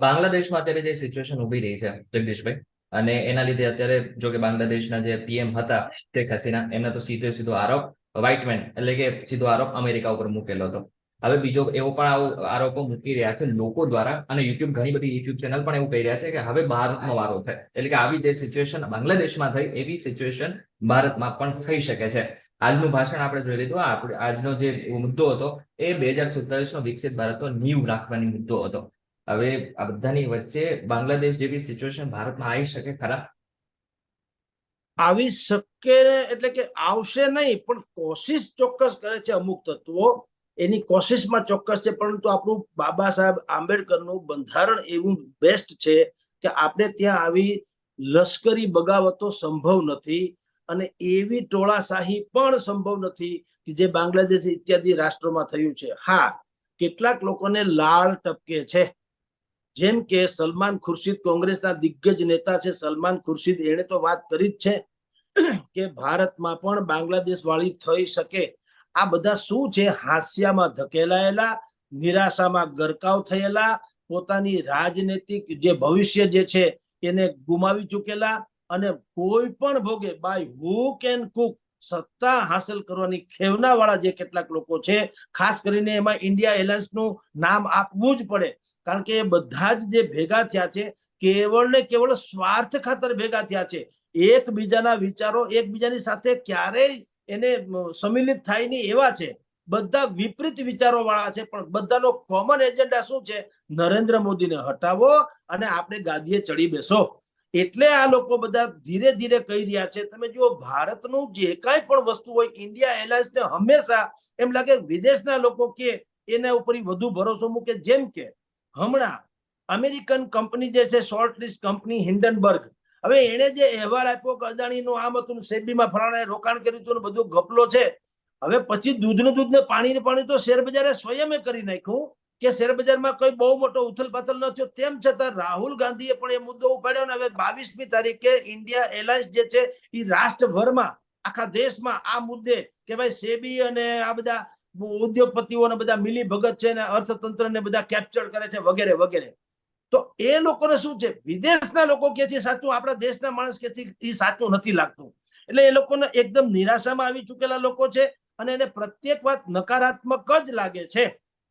બાંગ્લાદેશમાં અત્યારે જે સિચ્યુએશન ઊભી રહી છે, જગદીશભાઈ, અને એના લીધે અત્યારે જો કે બાંગ્લાદેશના જે પીએમ હતા, શેખ હસીના, એમને તો સીધે સીધો આરોપ વ્હાઇટમેન એટલે કે સીધો આરોપ અમેરિકા ઉપર મૂકેલો હતો. હવે બીજો એવો પણ આવો આરોપો મૂકી રહ્યા છે લોકો દ્વારા, અને યુટ્યુબ ઘણી બધી યુટ્યુબ ચેનલ પણ એવું કહી રહ્યા છે કે હવે ભારતનો વારો થાય. એટલે કે આવી જે સિચ્યુએશન બાંગ્લાદેશમાં થઈ, એવી સિચ્યુએશન ભારતમાં પણ થઈ શકે છે. આજનું ભાષણ આપણે જોઈ લીધું આપણે આજનો જે મુદ્દો હતો, એ બે હજાર સુડતાલીસ નો વિકસિત ભારતનો નીવ રાખવાની મુદ્દો હતો. હવે આ બધાની વચ્ચે બાંગ્લાદેશ જેવી સિચ્યુએશન ભારતમાં આવી શકે ખરા? આવી શકે એટલે કે આવશે નહીં, પણ કોશિશ ચોક્કસ કરે છે અમુક તત્વો. એની કોશિશમાં ચોક્કસ છે, પરંતુ આપણું બાબા સાહેબ આંબેડકરનું બંધારણ એવું બેસ્ટ છે કે આપણે ત્યાં આવી લશ્કરી બગાવતો સંભવ નથી અને એવી ટોળાશાહી પણ સંભવ નથી કે જે બાંગ્લાદેશ ઇત્યાદિ રાષ્ટ્રોમાં થયું છે. હા, કેટલાક લોકોને લાળ ટપકે છે. જેમ કે સલમાન ખુરશીદ કોંગ્રેસના દિગ્ગજ નેતા છે, સલમાન ખુરશીદ એણે તો વાત કરી જ છે કે ભારતમાં પણ બાંગ્લાદેશ વાળી થઈ શકે. આ બધા શું છે? હાસ્યામાં ધકેલાયેલા, નિરાશામાં ગરકાવ થયેલા, પોતાની રાજનૈતિક જે ભવિષ્ય જે છે એને ગુમાવી ચૂકેલા અને કોઈ પણ ભોગે બાય હુક એન્ડ કુક સત્તા હાંસલ કરવાની ખેવના વાળા જે કેટલાક લોકો છે, ખાસ કરીને એમાં ઇન્ડિયા એલાયન્સનું નામ આપવું જ પડે. કારણ કે એ બધા જ જે ભેગા થયા છે, કેવળ ને કેવળ સ્વાર્થ ખાતર ભેગા થયા છે. એકબીજાના વિચારો એકબીજાની સાથે ક્યારેય એને સંમિલિત થાય નહીં એવા છે. બધા વિપરીત વિચારો વાળા છે, પણ બધાનો કોમન એજન્ડા શું છે? નરેન્દ્ર મોદીને હટાવો અને આપણે ગાદીએ ચડી બેસો. એટલે આ લોકો બધા ધીરે ધીરે કહી રહ્યા છે, તમે જુઓ, ભારતનું જે કાંઈ પણ વસ્તુ હોય ઇન્ડિયા એલાયન્સ ને હંમેશા એમ લાગે વિદેશના લોકો કે એના ઉપર વધુ ભરોસો મૂકે. જેમ કે હમણાં અમેરિકન કંપની જે છે શોર્ટ લિસ્ટ કંપની હિન્ડનબર્ગ હવે એણે જે અહેવાલ આપ્યો કે અદાણીનું આમ હતું સેબીમાં ફલાણે રોકાણ કર્યું હતું બધું ગપલો છે, હવે પછી દૂધનું દૂધ ને પાણી પાણી તો શેર બજારે સ્વયં કરી નાખ્યું. કે શેરબજારમાં કોઈ બહુ મોટો ઉથલ પાથલ ન થયો, તેમ છતાં રાહુલ ગાંધીએ પણ એ મુદ્દો ઉપાડ્યો અને હવે બાવીસમી તારીખે ઇન્ડિયા એરલાઇન્સ જે છે એ રાષ્ટ્રભરમાં, આખા દેશમાં આ મુદ્દે કે ભાઈ સેબી અને આ બધા ઉદ્યોગપતિઓ બધા મિલી ભગત છે ને અર્થતંત્રને બધા કેપ્ચર કરે છે વગેરે વગેરે. તો એ લોકોને શું છે? વિદેશના લોકો કે છે સાચું, આપણા દેશના માણસ કે છે એ સાચું નથી લાગતું. એટલે એ લોકોને એકદમ નિરાશામાં આવી ચૂકેલા લોકો છે અને એને પ્રત્યેક વાત નકારાત્મક જ લાગે છે.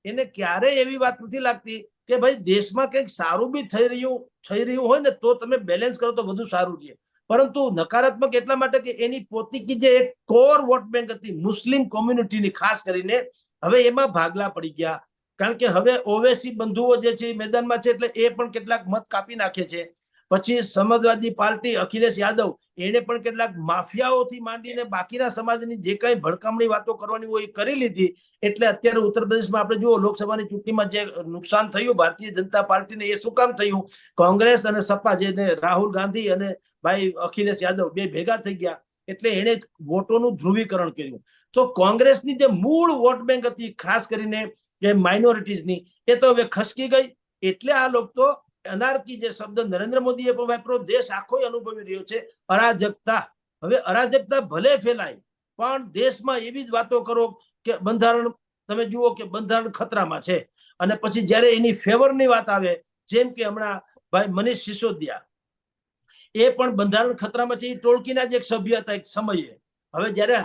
એને ક્યારેય એવી વાત નથી લાગતી કે ભાઈ દેશમાં કંઈક સારું બી થઈ રહ્યું થઈ રહ્યું હોય ને તો તમે બેલેન્સ કરો તો વધુ સારું રહે. પરંતુ નકારાત્મક એટલા માટે કે એની પોતીકી જે એક કોર વોટ બેંક હતી, મુસ્લિમ કોમ્યુનિટીની ખાસ કરીને, હવે એમાં ભાગલા પડી ગયા. કારણ કે હવે ઓવેસી બંધુઓ જે છે મેદાનમાં છે એટલે એ પણ કેટલાક મત કાપી નાખે છે. પછી સમાજવાદી પાર્ટી અખિલેશ યાદવ એને પણ કેટલાક માફિયાઓથી માંડીને બાકીના સમાજની જે કઈ ભડકામણી વાતો કરવાની હોય એ કરી લીધી. એટલે અત્યારે ઉત્તર પ્રદેશમાં આપણે જુઓ, લોકસભાની ચૂંટણીમાં જે નુકસાન થયું, ભારતીય જનતા પાર્ટીને એ શું કામ થયું? કોંગ્રેસ અને સપા જેને રાહુલ ગાંધી અને ભાઈ અખિલેશ યાદવ બે ભેગા થઈ ગયા. એટલે એને વોટોનું ધ્રુવીકરણ કર્યું. તો કોંગ્રેસની જે મૂળ વોટ બેંક હતી, ખાસ કરીને જે માઇનોરિટીઝની એ તો હવે ખસકી ગઈ. એટલે આ લોકો તો અનારકી જે શબ્દ નરેન્દ્ર મોદીએ પણ વાપરો દેશ આખો અનુભવી રહ્યો છે. અરાજકતા. હવે અરાજકતા ભલે ફેલાય, પણ દેશમાં એવી જ વાતો કરો કે બંધારણ, તમે જુઓ કે બંધારણ ખતરામાં છે. અને પછી જ્યારે એની ફેવરની વાત આવે, જેમ કે હમણાં ભાઈ મનીષ સિસોદિયા, એ પણ બંધારણ ખતરામાં છે. એ ટોળકીના જ એક સભ્ય હતા એક સમયે. હવે જ્યારે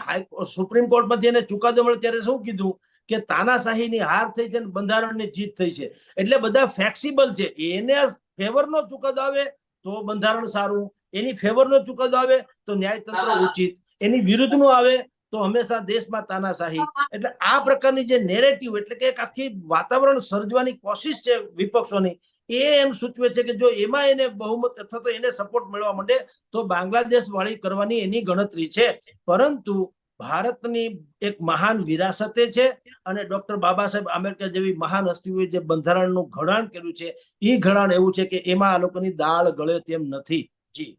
સુપ્રીમ કોર્ટમાંથી એને ચુકાદો મળે ત્યારે શું કીધું? કે તાનાશાહીની હાર થઈ છે અને બંધારણની જીત થઈ છે. એટલે બધા ફ્લેક્સિબલ છે. એને ફેવરનો ચુકાદો આવે તો બંધારણ સારું. એની ફેવરનો ચુકાદો આવે તો ન્યાયતંત્ર ઉચિત. એની વિરુદ્ધનો આવે તો હંમેશા દેશમાં તાનાશાહી. એટલે આ પ્રકારની જે નેરેટિવ એટલે કે એક આખી વાતાવરણ સર્જવાની કોશિશ છે વિપક્ષોની એ એમ સૂચવે છે કે જો એમાં એને બહુમત અથવા તો એને સપોર્ટ મળવા માંડે તો બાંગ્લાદેશ વાળી કરવાની એની ગણતરી છે. પરંતુ ભારતની એક મહાન વિરાસતે છે અને ડોક્ટર બાબા સાહેબ આંબેડકર જેવી મહાન હસ્તીઓએ જે બંધારણનું ઘડાણ કર્યું છે એ ઘડાણ એવું છે કે એમાં આ લોકોની દાળ ગળે તેમ નથી. જી.